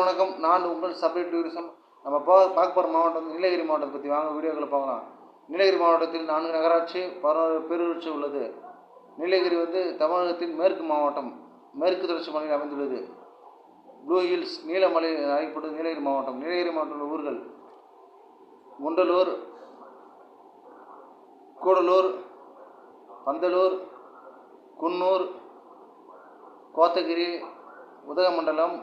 வணக்கம். நான் உங்கள் சபை டூரிசம். நம்ம போ பார்க்க போகிற மாவட்டம் நீலகிரி மாவட்டத்தை பற்றி வாங்க வீடியோக்களை பார்க்கலாம். நீலகிரி மாவட்டத்தில் நான்கு நகராட்சி பதினாறு பேரூராட்சி உள்ளது. நீலகிரி வந்து தமிழகத்தின் மேற்கு மாவட்டம். மேற்கு தொடர்ச்சி மலையில் அமைந்துள்ளது. ப்ளூ ஹில்ஸ் நீலமலை அழைக்கப்பட்டது நீலகிரி மாவட்டம். நீலகிரி மாவட்டத்தில் உள்ள ஊர்கள் குண்டலூர் கூடலூர் பந்தலூர் குன்னூர் கோத்தகிரி உதகமண்டலம்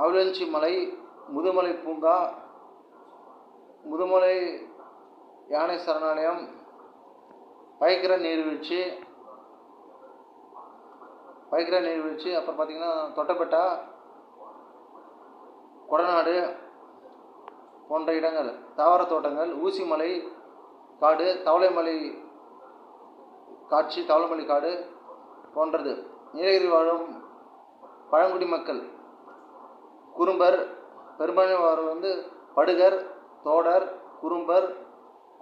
அவலஞ்சி மலை முதுமலை பூங்கா முதுமலை யானை சரணாலயம் பயங்கர நீர்வீழ்ச்சி பயங்கர நீர்வீழ்ச்சி அப்புறம் பார்த்திங்கன்னா தொட்டப்பட்டா கொடநாடு போன்ற இடங்கள் தாவர தோட்டங்கள் ஊசிமலை காடு தவளைமலை காட்சி தவளைமலை காடு போன்றது. நீலகிரி வாழும் பழங்குடி மக்கள் குறும்பர் பெரும்பான்மையானவர் வந்து படுகர் தோடர் குறும்பர்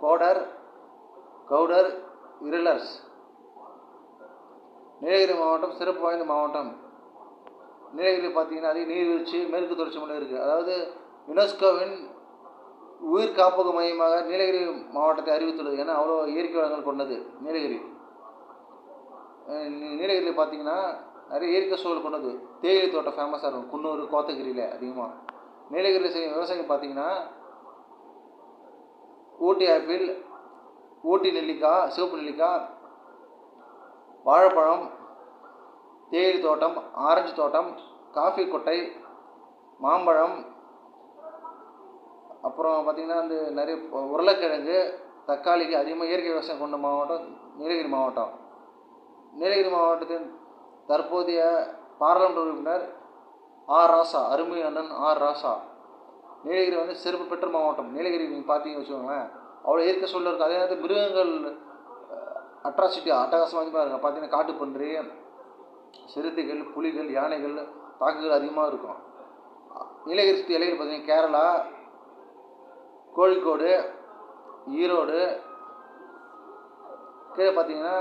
கோடர் கவுடர் இருளர்ஸ் நீலகிரி மாவட்டம் சிறப்பு வாய்ந்த மாவட்டம். நீலகிரி பார்த்தீங்கன்னா அதிக நீர்வீழ்ச்சி மேற்கு தொடர்ச்சி மலை இருக்குது அதாவது யுனெஸ்கோவின் உயிர் காப்பக மையமாக நீலகிரி மாவட்டத்தை அறிவித்துள்ளது. ஏன்னா அவ்வளோ இயற்கை வளங்கள் கொண்டது நீலகிரி. நீலகிரியில் பார்த்தீங்கன்னா நிறைய இயற்கை சூழல் கொண்டது. தேயிலை தோட்டம் ஃபேமஸாக இருக்கும். குன்னூர் கோத்தகிரியில் அதிகமாக நீலகிரியில் செய்யும் விவசாயம் பார்த்தீங்கன்னா ஊட்டி ஆப்பிள் ஊட்டி நெல்லிக்காய் சிவப்பு நெல்லிக்காய் வாழைப்பழம் தேயிலை தோட்டம் ஆரஞ்சு தோட்டம் காஃபி கொட்டை மாம்பழம் அப்புறம் பார்த்திங்கன்னா அந்த நிறைய உருளைக்கிழங்கு தக்காளிக்கு அதிகமாக இயற்கை விவசாயம் கொண்ட மாவட்டம் நீலகிரி மாவட்டம். நீலகிரி மாவட்டத்தின் தற்போதைய பாராளுமன்ற உறுப்பினர் ஆர் ராசா அருமை அண்ணன் ஆர் ராசா. நீலகிரி வந்து சிறப்பு பெற்ற மாவட்டம். நீலகிரி நீங்கள் பார்த்தீங்கன்னு வச்சுக்கோங்களேன் அவ்வளோ இயற்கை சூழல் இருக்குது அதே நேரத்தில் மிருகங்கள் அட்ராசிட்டி அட்டகாசமாக இருக்கும் பார்த்தீங்கன்னா காட்டுப்பன்றி சிறுத்தைகள் புலிகள் யானைகள் தாக்குகள் அதிகமாக இருக்கும். நீலகிரி சுற்றி இலைகள் பார்த்தீங்கன்னா கேரளா கோழிக்கோடு ஈரோடு கீழே பார்த்தீங்கன்னா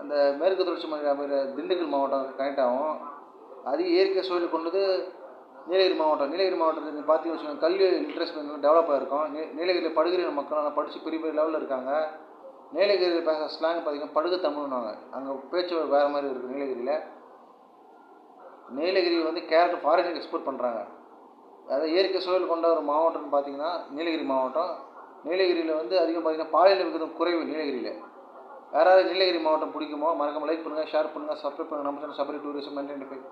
அந்த மேற்கு தொடர்ச்சி மலை திண்டுக்கல் மாவட்டம் கனெக்ட் ஆகும். அது இயற்கை சூழல் கொண்டது நீலகிரி மாவட்டம் நீலகிரி மாவட்டத்தில் நீங்கள் பார்த்தீங்கன்னு வச்சுக்கோங்க கல்வி இன்ட்ரெஸ்ட் கொஞ்சம் டெவலப் ஆகிருக்கும் நீ நீலகிரியில் படுகிற மக்கள் படித்து பெரிய பெரிய லெவலில் இருக்காங்க. நீலகிரியில் பேசுகிற ஸ்லாங் பார்த்தீங்கன்னா படுகு தமிழ்னுவாங்க. அங்கே பேச்சு வேறு மாதிரி இருக்குது நீலகிரியில். நீலகிரி வந்து கேரட் ஃபாரினுக்கு எக்ஸ்போர்ட் பண்ணுறாங்க அதாவது இயற்கை சூழல் கொண்ட ஒரு மாவட்டம்னு பார்த்தீங்கன்னா நீலகிரி மாவட்டம். நீலகிரியில் வந்து அதிகம் பார்த்தீங்கன்னா பாலியல் விகிதம் குறைவு நீலகிரியில். யாராவது நீலகிரி மாவட்டம் பிடிக்குமோ மறக்காமல் லைக் பண்ணுங்கள் ஷேர் பண்ணுங்கள் சப்ஸ்கிரைப் பண்ணுங்கள் நம்ம channel Sabari tourism ninety five